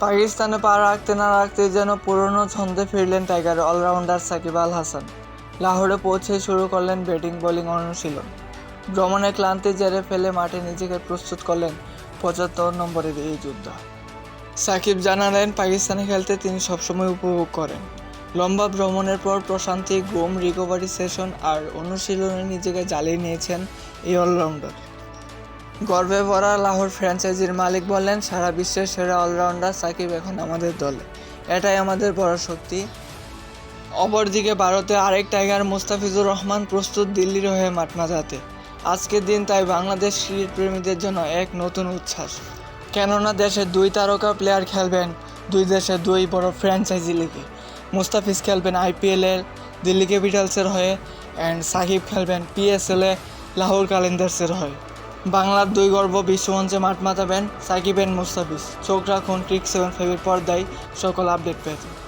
পাকিস্তানে পা রাখতে না রাখতে যেন পুরনো ছন্দে ফিরলেন টাইগার অলরাউন্ডার সাকিব আল হাসান। লাহোরে পৌঁছে শুরু করলেন ব্যাটিং, বোলিং অনুশীলন। ভ্রমণের ক্লান্তি জেরে ফেলে মাঠে নিজেকে প্রস্তুত করলেন পঁচাত্তর নম্বরের এই যোদ্ধা। সাকিব জানালেন, পাকিস্তানে খেলতে তিনি সবসময় উপভোগ করেন। লম্বা ভ্রমণের পর প্রশান্তি, ঘুম রিকভারি সেশন আর অনুশীলনে নিজেকে জ্বালিয়ে নিয়েছেন এই অলরাউন্ডার। গর্বে ভরা লাহোর ফ্র্যাঞ্চাইজির মালিক বললেন, সারা বিশ্বের সেরা অলরাউন্ডার সাকিব এখন আমাদের দলে। এটাই আমাদের বড় শক্তি। অপরদিকে ভারতে আরেক টাইগার মুস্তাফিজুর রহমান প্রস্তুত দিল্লির হয়ে মাঠ মাঝাতে আজকের দিন তাই বাংলাদেশ ক্রিকেট প্রেমীদের জন্য এক নতুন উচ্ছ্বাস। কেননা দেশের দুই তারকা প্লেয়ার খেলবেন দুই দেশের দুই বড় ফ্র্যাঞ্চাইজি লিগে। মুস্তাফিজ খেলবেন আইপিএলের দিল্লি ক্যাপিটালসের হয়ে অ্যান্ড সাকিব খেলবেন পিএসএলে লাহোর কালিন্দার্সের হয়ে। বাংলার দুই গর্ব বিশ্বমঞ্চে মাঠ মাতাবেন সাকিবেন মুস্তাফিজ। চোখ রাখুন ক্রিক সেভেন ফাইভের পর্দায় সকল আপডেট পেতে।